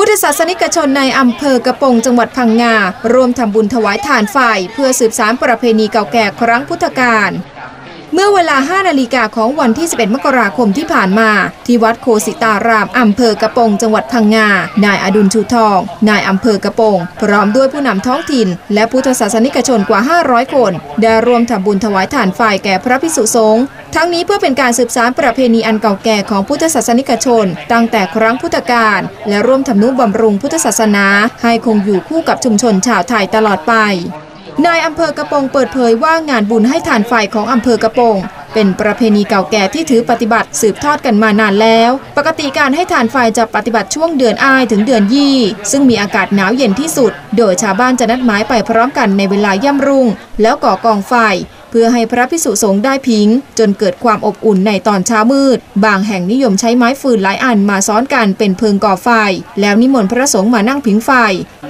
พุทธศาสนิกชนในอำเภอกระปงจังหวัดพังงาร่วมทำบุญถวายทานไฟเพื่อสืบสานประเพณีเก่าแก่ครั้งพุทธกาลเมื่อเวลา 5 นาฬิกาของวันที่ 11 มกราคมที่ผ่านมา ที่วัดโคสิตาราม อำเภอกระปง จังหวัดพังงา นายอดุลชูทอง นายอำเภอกระปง พร้อมด้วยผู้นำท้องถิ่น และพุทธศาสนิกชนกว่า 500 คน ได้ร่วมทำบุญถวายทานไฟแก่พระภิกษุสงฆ์ ทั้งนี้เพื่อเป็นการสืบสานประเพณีอันเก่าแก่ของพุทธศาสนิกชน ตั้งแต่ครั้งพุทธกาลและร่วมทำนุบำรุงพุทธศาสนา ให้คงอยู่คู่กับชุมชนชาวไทยตลอดไป นายอำเภอกระโปงเปิดเผยว่างานบุญให้ทานไฟของอำเภอกระโปงเป็นประเพณีเก่าแก่ที่ถือปฏิบัติสืบทอดกันมานานแล้ว ปกติการให้ทานไฟจะปฏิบัติช่วงเดือนอ้ายถึงเดือนยี่ ซึ่งมีอากาศหนาวเย็นที่สุด โดยชาวบ้านจะนัดหมายไปพร้อมกันในเวลาย่ำรุ่ง แล้วก่อกองไฟ เพื่อให้พระพิสุสงฆ์ได้พิง จนเกิดความอบอุ่นในตอนเช้ามืด บางแห่งนิยมใช้ไม้ฟืนหลายอันมาซ้อนกันเป็นเพิงก่อไฟ แล้วนิมนต์พระสงฆ์มานั่งผิงไฟ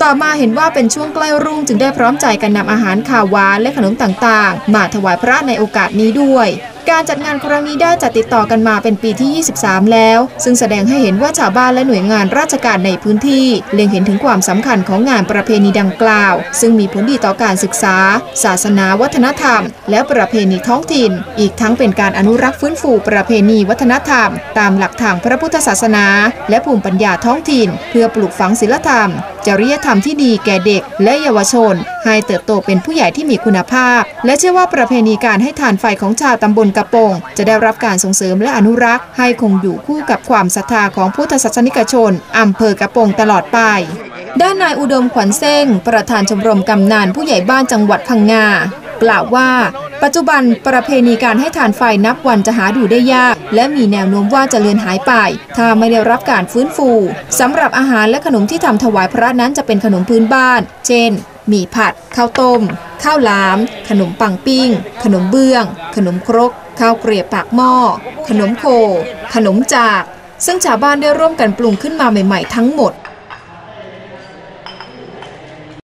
ต่อมาเห็นว่าเป็นช่วงใกล้รุ่งจึงได้พร้อมใจกันนำอาหารข้าวหวานและขนมต่างๆ มาถวายพระในโอกาสนี้ด้วย การจัดงานครั้งนี้ได้จัดติดต่อกันมาเป็นปีที่ 23 แล้ว ซึ่งแสดงให้เห็นว่าชาวบ้านและหน่วยงานราชการในพื้นที่ เล็งเห็นถึงความสำคัญของงานประเพณีดังกล่าว ซึ่งมีผลดีต่อการศึกษา ศาสนาวัฒนธรรม และประเพณีท้องถิ่น อีกทั้งเป็นการอนุรักษ์ฟื้นฟูประเพณีวัฒนธรรม ตามหลักทางพระพุทธศาสนา และภูมิปัญญาท้องถิ่น เพื่อปลูกฝังศีลธรรม จริยธรรมที่ดีแก่เด็ก และเยาวชน ให้เติบโตเป็นผู้ใหญ่ที่มีคุณภาพ และเชื่อว่าประเพณีการให้ทานไฟของชาวตำบลกระโปง จะได้รับการส่งเสริมและอนุรักษ์ ให้คงอยู่คู่กับความศรัทธาของพุทธศาสนิกชนอำเภอกระโปงตลอดไปด้านนายอุดมขวัญเส้ง ประธานชมรมกำนันผู้ใหญ่บ้านจังหวัดพังงากล่าวว่า ปัจจุบันประเพณีการให้ทานไฟนับวันจะหาดูได้ยาก และมีแนวโน้มว่าจะเลือนหายไป ถ้าไม่ได้รับการฟื้นฟู สำหรับอาหารและขนมที่ทำถวายพระนั้นจะเป็นขนมพื้นบ้าน เช่นหมี่ผัด ข้าวต้ม ข้าวหลาม ขนมปังปิ้ง ขนมเบื้อง ขนมครก ข้าวเกรียบปากหม้อ ขนมโค ขนมจาก ซึ่งชาวบ้านได้ร่วมกันปรุงขึ้นมาใหม่ ๆ ทั้งหมด